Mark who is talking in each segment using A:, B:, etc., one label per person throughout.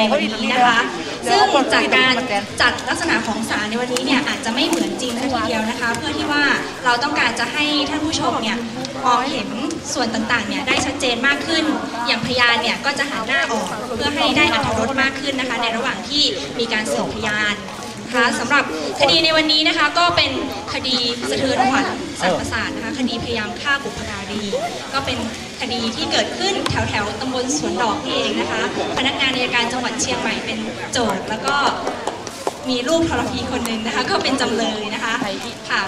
A: ในวันนี้นะคะซึ่งจากการจัดลักษณะของสารในวันนี้เนี่ยอาจจะไม่เหมือนจริงทีเดียวนะคะ เพื่อที่ว่าเราต้องการจะให้ท่านผู้ชมเนี่ยมองเห็นส่วนต่างๆเนี่ยได้ชัดเจนมากขึ้น อย่างพยานเนี่ยก็จะหันหน้าออกเพื่อให้ได้อัตรรสมากขึ้นนะคะ ในระหว่างที่มีการสืบพยาน นะคะสำหรับคดีในวันนี้นะคะก็เป็นคดีสะเทือนขวัญสัตว์ประสาทนะคะคดีพยายามฆ่าบุพการี ก็เป็นคดีที่เกิดขึ้นแถวแถวตำบลสวนดอกนี่เองนะคะ พนักงานอัยการจังหวัดเชียงใหม่เป็นโจทย์แล้วก็มีลูกทรพีคนหนึ่งนะคะ ก็เป็นจำเลยนะคะค่ะ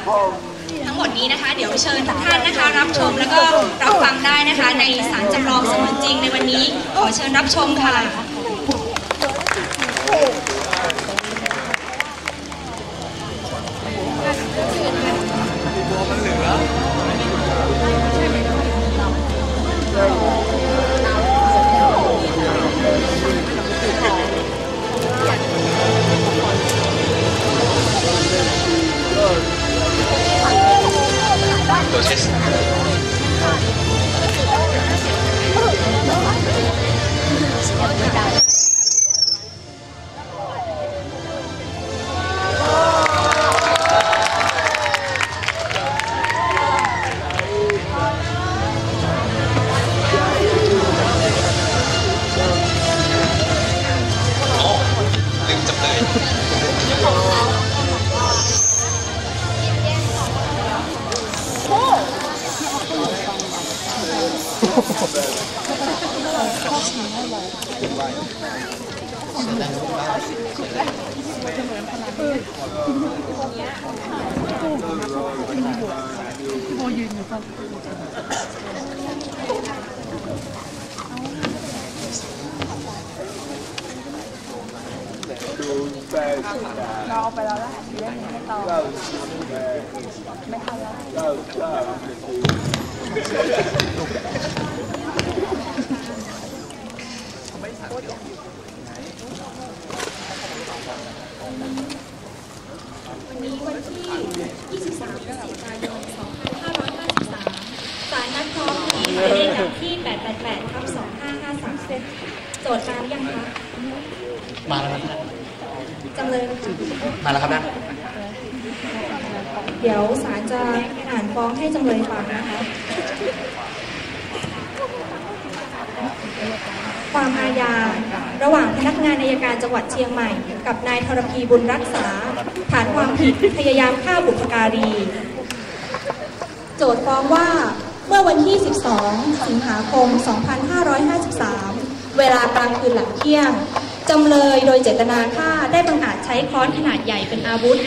A: ทั้งหมดนี้นะคะ เดี๋ยวเชิญทุกท่านนะคะ รับชมแล้วก็รับฟังได้นะคะ ในศาลจำลองเสมือนจริงในวันนี้ขอเชิญรับชมค่ะ
B: เรา
C: เอาไปแล้วแล้วทีเล่มนี้ให้ต่อไม่ทันแล้ว
A: วันนี้วันที่ 23พฤศจิกายน 2553 ศาลนัดพร้อมคดีหมายเลขดับที่ 888ทับ2553 โจทย์ตามยังคะ
B: มาแล้วครับท่าน
A: จำเลยนะคะ
B: มาแล้วครับท่าน
A: เดี๋ยวศาลจะอ่านฟ้องให้จำเลยฟังนะคะ ความอาญา ระหว่างพนักงานอัยการจังหวัดเชียงใหม่ กับนายธรพีบุญรักษา ฐานความผิดพยายามฆ่าบุพการี โจทย์ฟ้องว่าเมื่อวันที่ 12 สิงหาคม 2553 เวลากลางคืนหลังเที่ยง จำเลยโดยเจตนาฆ่าได้บังอาจใช้ค้อนขนาดใหญ่เป็นอาวุธ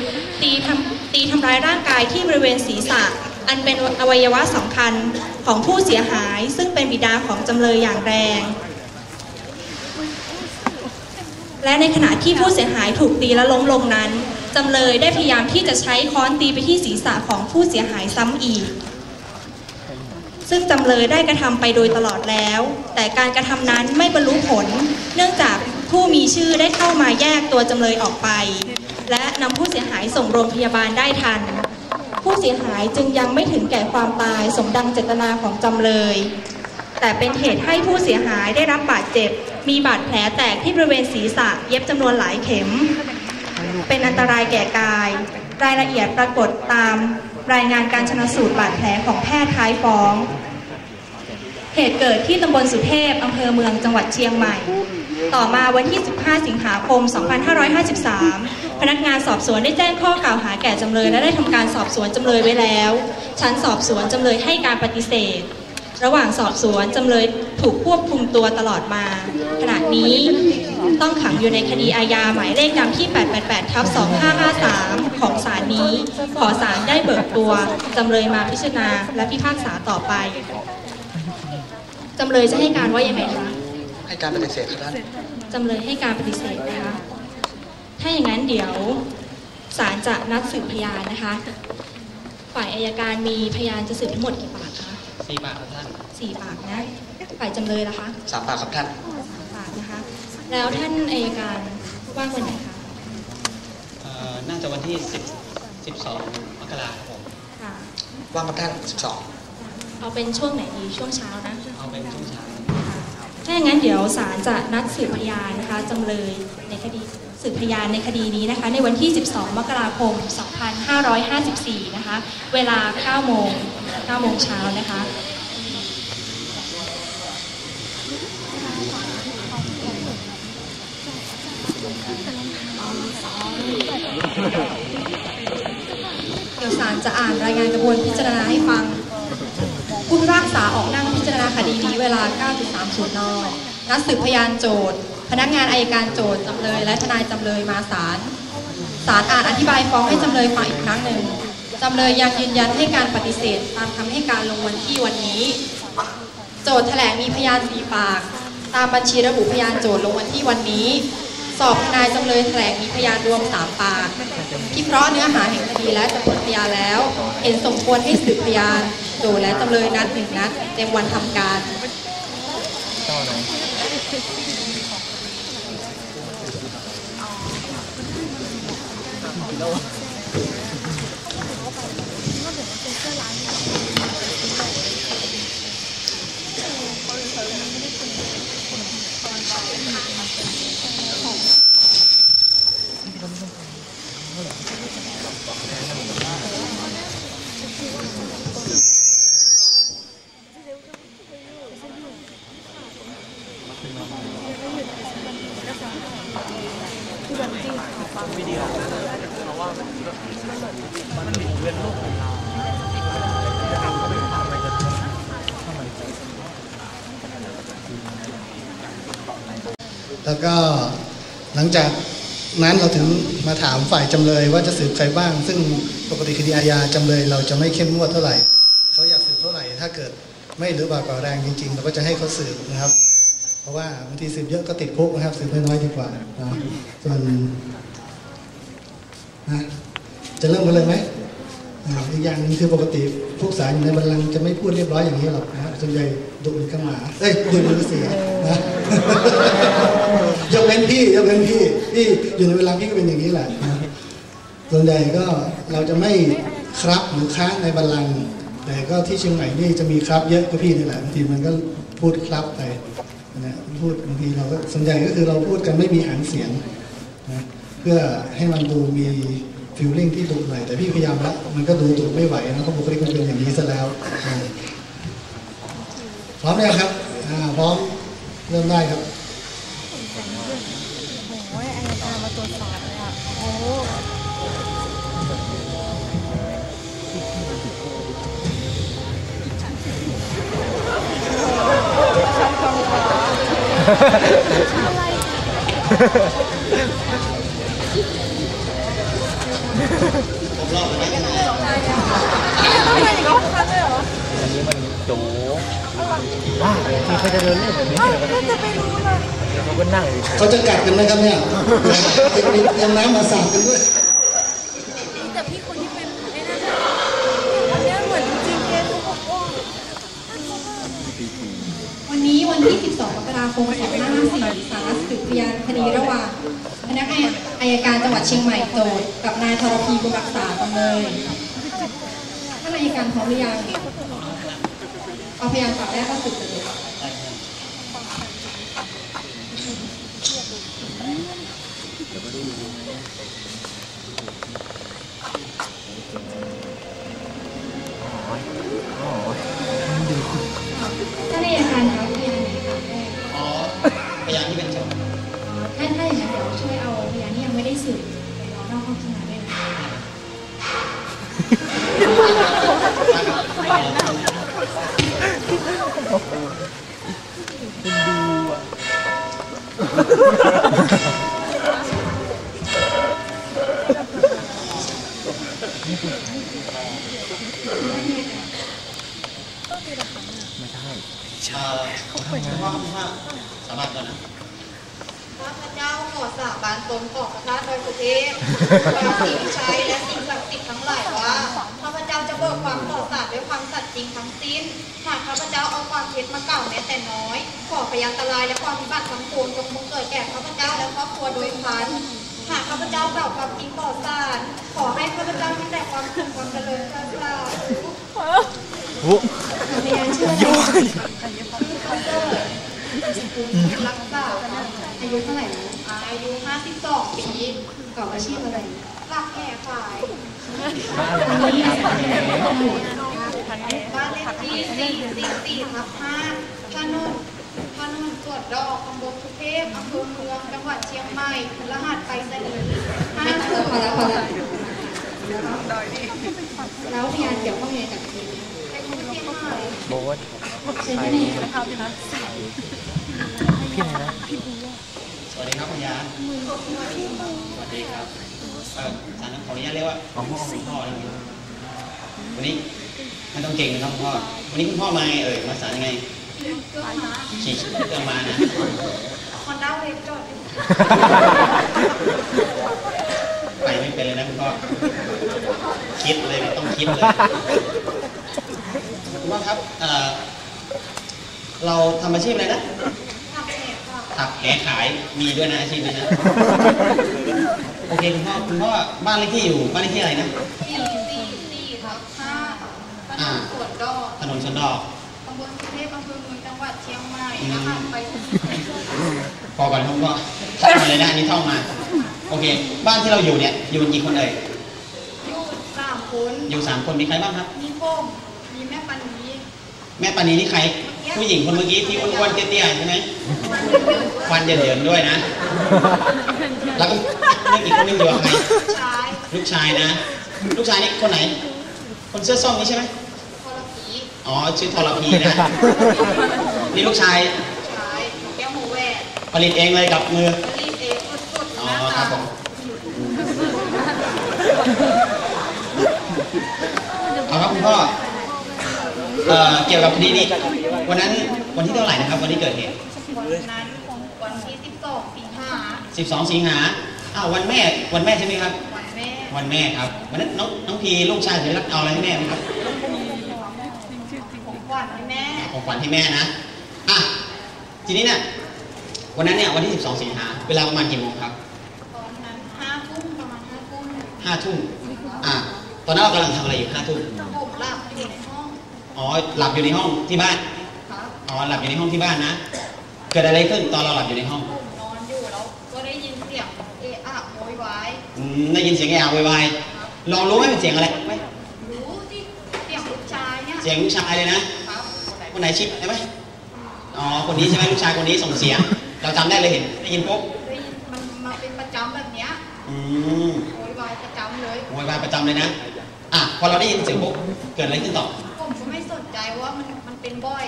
A: ตีทำตีทำร้ายร่างกายที่บริเวณศีรษะ อันเป็นอวัยวะสำคัญของผู้เสียหาย ซึ่งเป็นบิดาของจำเลยอย่างแรง และในขณะที่ผู้เสียหายถูกตีและล้มลงนั้นจำเลยได้พยายามที่จะใช้ค้อนตีไปที่ศีรษะของผู้เสียหายซ้ำอีก ซึ่งจำเลยได้กระทำไปโดยตลอดแล้ว แต่การกระทำนั้นไม่บรรลุผล เนื่องจาก ผู้มีชื่อได้เข้ามาแยกตัวจำเลยออกไป และนำผู้เสียหายส่งโรงพยาบาลได้ทัน ผู้เสียหายจึงยังไม่ถึงแก่ความตายสมดังเจตนาของจำเลย แต่เป็นเหตุให้ผู้เสียหายได้รับบาดเจ็บ มีบาดแผลแตกที่บริเวณศีรษะเย็บจำนวนหลายเข็ม เป็นอันตรายแก่กาย รายละเอียดปรากฏตามรายงานการชนะสูตรบาดแผลของแพทย์ท้ายฟ้อง เหตุเกิดที่ตำบลสุเทพอำเภอเมืองจังหวัดเชียงใหม่ ต่อมาวันที่ 15 สิงหาคม 2553 พนักงานสอบสวนได้แจ้งข้อกล่าวหาแก่จำเลยและได้ทำการสอบสวนจำเลยไว้แล้ว ชั้นสอบสวนจำเลยให้การปฏิเสธ ระหว่างสอบสวนจำเลยถูกควบคุมตัวตลอดมา ขณะนี้ต้องขังอยู่ในคดีอาญาหมายเลขนำที่ 888ทับ2553 ของศาลนี้ ขอศาลได้เบิกตัว จำเลยมาพิจารณาและพิพากษาต่อไป จำเลยจะให้การว่ายังไงคะ
B: ให้การปฏิเสธครับท่าน
A: จำเลยให้การปฏิเสธนะคะ ถ้าอย่างนั้นเดี๋ยวศาลจะนัดสืบพยานนะคะ ฝ่ายอายการมีพยานจะสืบทั้งหมดกี่ปากคะ
B: สี่ปากครับท่าน
A: สี่ปากนะ ฝ่ายจำเลยล่ะคะ
B: สามปากครับท่าน
A: สามปากนะคะ แล้วท่านอายการว่างวันไหนคะ
D: เอ่อน่าจะวันที่10 12มกราคมครับผม
A: ค่ะ
B: ว่างครับท่านสิบสอง
A: เอาเป็นช่วงไหนดีช่วงเช้านะ
D: เอาเป็นช่วงเช้า
A: ค่ะ
C: ถ้าอย่างนั้นเดี๋ยวศาลจะนัดสืบพยานนะคะจำเลยในคดีสืบพยานในคดีนี้นะคะ ในวันที่ 12 มกราคม 2554 นะคะ เวลา 9 โมง 9 โมงเช้านะคะเดี๋ยวศาลจะอ่านรายงานกระบวนพิจารณาให้ฟัง ผู้พิพากษาออกนั่ง จารณาคดีนี้เวลา 9.30 น นัดสืบพยานโจทย์ พนักงานอายการโจทย์จำเลย และทนายจำเลยมาศาลศาลอ่านอธิบายฟ้องให้จำเลยฟังอีกครั้งหนึ่งจำเลยยังยืนยันให้การปฏิเสธตามคำให้การลงวันที่วันนี้ โจทย์แถลงมีพยานสีปาก ตามบัญชีระบุพยานโจทย์ลงวันที่วันนี้ สอบทนายจำเลยแถลงมีพยานรวม3ปากพิเคราะห์เนื้อหาแห่งคดีและจำนวนพยานแล้ว เห็นสมควรให้สืบพยาน โจและจำเลยนัดหนึ่งนัดเต็มวันทำการ
E: แล้ว ก็หลังจากนั้นเราถึงมาถามฝ่ายจำเลยว่าจะสืบใครบ้าง ซึ่งปกติคดีอาญาจำเลยเราจะไม่เข้มงวดเท่าไหร่เขาอยากสืบเท่าไหร่ถ้าเกิดไม่หรือบาปกว่าแรงจริง ๆ เราก็จะให้เขาสืบนะครับ เพราะว่าบางทีสืบเยอะก็ติดคุกนะครับสืบน้อยดีกว่านะส่วน นะจะเริ่มกันเลยไหมอีกอย่างนึงคือปกติพวกสารอยู่ในบัลลังก์จะไม่พูดเรียบร้อยอย่างนี้หรอกนะส่วนใหญ่ดุเหมือนกับหมาเอ้ยดุเหมือนกับเสือนะยกเว้นพี่ยกเว้นพี่พี่อยู่ในเวลาพี่ก็เป็นอย่างนี้แหละส่วนใหญ่ก็เราจะไม่ครับหรือค้างในบัลลังก์แต่ก็ที่เชียงใหม่นี่จะมีครับเยอะก็พี่นี่แหละบางทีมันก็พูดครับไปนะพูดบางทีเราก็ส่วนใหญ่ก็คือเราพูดกันไม่มีหางเสียงนะ พื่อให้มันดูมีฟิลลิ่งที่ดุหน่อยแต่พี่พยายามแล้วมันก็ดูดุไม่ไหวนะเพราะบุคลิกมันเป็นอย่างนี้ซะแล้วพร้อมแล้วครับพร้อมเริ่มได้ครับ
F: โอ้ยอายการมาตรวจสอบเลยอะโอ้ไม่ใช่ ก็คันเลยเหรอ
A: อันนี้มันโจบ้าที่เขาจะเดินเล่นแบบนี้
F: เอ้า
A: เลย
F: ก็จะไปรู้เลย
A: เขาก็นั่งอยู่
E: เขาจะกัดกันไหมครับเนี่ยมีเตรียมน้ำมาสาดกันด้วย
F: แต่พี่คนที่เป็นไอ้นั่นอะอันเนี้ยเหมือนจริงๆเองทุกคนว่า
C: วันนี้วันที่ 12มกราคม2554ศาลนัดสืบพยานคดีระหว่างพนักงาน อายการจังหวัดเชียงใหม่โจทย์กับนายธรพีบุญรักษาจำเลยท่านอายการพร้อมหรือยังเอาพยานปากแรกก็สืบเลย
A: อ๋อ
C: ท่านอายการคะพยานไหนคะแรก
D: อ๋อพยานที่เป็นโจทย์
C: ถ้าถ้าอย่างนั้นเดี๋ยวช่วยเอาพยานที่ยังไม่ได้สืบไปรอนอกห้องทำงานด้วยนะ
A: ไม่ใช่
D: เอ่อคุณพ่อคุณพ่อสาบานก่อนนะ
G: ข้าพเจ้าขอสาบานตนต่อพระธาตุดอยสุเทพควาสิ่งใช้และสิ่งศักดิ์สิทธิ์ทั้งหลายว่าข้าพเจ้าจะเบิกความต่อสาบด้วยความสัตย์จริงทั้งสิ้น หากข้าพเจ้าเอาความเท็จมาเก่าแม้แต่น้อย ขอพยันตรายและความวิบัติทั้งปวงจงบังเกิดแก่ข้าพเจ้าและครอบครัวโดยพันหากข้าพเจ้าเก่าความจริงต่อศาลขอให้ข้าพเจ้ามีแต่ความสุขความเจริญเถิดสาธุ
C: พยานชื่ออะไร
G: รักษาครับ
H: อายุเท่าไหร่นะ
G: อายุ 52 ปี
H: ประกอบอาชีพอะไร
G: รักแห่ขาย
H: อันนี้อาศัยอยู่ในห้อง
G: บ้านเลขที่444ทับ5ถนนถนนสวนดอกตำบลสุเทพอำเภอเมือง จังหวัดเชียงใหม่ รหัสไปรษณีย์
H: ไม่พอ
G: 50
H: แล้วพอแล้วแล้วพยานเกี่ยวข้องยังไงกับคดีนี้
G: เป็นผู้เสียหาย
I: โบ๊ท
H: เชิญที่นี่ค่ะ
D: สวัสดีครับคุณยาสวัสดีครับเอ่อสารขออนุญาตเรียกว่าคุณพ่อนะครับวันนี้ไม่ต้องเก่งนะครับคุณพ่อ วันนี้คุณพ่อมาไงเอ่ย มาสารยังไง
G: ก็มา
D: ขี่เครื่องมานะ
G: คอนด้าเวฟจอดอยู่
D: ไปไม่เป็นเลยนะคุณพ่อ คิดเลยต้องคิดเลยคุณพ่อครับเอ่อเราทำอาชีพอะไรนะ
G: ทำแห่ค่ะ
D: ถักแหขายมีด้วยนะอาชีพนี้นะโอเคคุณพ่อคุณพ่อบ้านเลขที่อยู่บ้านเลขที่อะไรนะ
G: 444ทับ5ถนนสวนดอก
D: ถนนชนดอก
G: ตำบลสุเทพอำเภอเมืองจังหวัดเชียงใหม่รหัสไปรษณีย์
D: พอก่อนครับคุณพ่อท่องมาเลยนะอันนี้ท่องมาโอเค บ้านที่เราอยู่เนี่ยอยู่กันกี่คนเอ่ย
G: อยู่สามคน
D: อยู่สามคนมีใครบ้างครับ
G: มีผมมีแม่ปันนี
D: แม่ปานีนี่ใคร ผู้หญิงคนเมื่อกี้ที่อ้วนๆเตี้ยๆใช่ไหมควันเหยินๆด้วยนะ แล้วก็อีกคนนึงอยู่กับใคร
G: ชาย
D: ลูกชายนะ ลูกชายนี่คนไหน คนเสื้อส้มนี่ใช่ไหม
G: พลพี
D: อ๋อชื่อทรพีนะ นี่ลูกชาย
G: ชายแก้วหมูแหวน
D: ผลิตเองเลยกับมือ
G: รีบเองสุดๆ
D: อ๋อ
G: หน้า
D: ครั
G: ตา
D: บผมเอาครับคุณพ่อ เอ่อเกี่ยวกับคดีนี้วันนั้นวันที่เท่าไหร่นะครับวันที่เกิดเหตุ
G: วันนั้นวันที่12ปีห้า
D: 12 สิงหาอ้าววันแม่วันแม่ใช่ไหมครับ
G: วันแม่
D: วันแม่ครับวันนั้นน้องน้องพีลูกชายจะรักเอาอะไรให้แม่ไหมครับ
G: ของขวัญให้แม่
D: ของขวัญให้แม่นะอะทีนี้เนี่ยวันนั้นเนี่ยวันที่ 12 สิงหาเวลาประมาณกี่โมงครับ
G: ตอนนั้นห้าทุ่มประมาณห้าทุ่ม
D: ห้าทุ่มอะตอนนั้นเรากำลังทำอะไรอยู่ห้าทุ่ม
G: ผมหลับอยู่ในห้ อง
D: อ๋อหลับอยู่ในห้องที่บ้าน
G: ครับ
D: อ๋อหลับอยู่ในห้องที่บ้านนะ เกิดอะไรขึ้นตอนเราหลับอยู่ในห้อง
G: ผมนอนอยู่แล้วก็ได้ยินเสียงเอะอะโวยวาย
D: อืมได้ยินเสียงแอร์วายลองรู้ไหมเป็นเสียงอะไรไหม
G: รู้ที่เสียงลูกชายเนี่ย
D: เสียงลูกชายเลยนะ
G: ครับ
D: คนไหนชิปใช่ไหมอ๋อ คนนี้ใช่ไหมลูกชายคนนี้ส่งเสียง เราจำได้เลยเห็นได้ยินปุ๊บ
G: ได้ยินมันมาเป็นประจำแบบเนี้ย
D: อืม
G: โวยวายประจำเลย
D: โวยวายประจำเลยนะ อะ พอเราได้ยินเสียงปุ๊บ เกิดอะไรขึ้นต่อ
G: เป็นบ่อย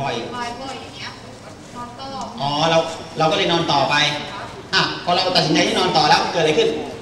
D: บ่อย
G: โวยวายบ่อยอย่างเงี้ยนอนต่อ
D: อ๋อเราเราก็เลยนอนต่อไป
G: ครับ
D: อะพอเราตัดสินใจที่นอนต่อแล้วเกิดอะไรขึ้น
G: ผ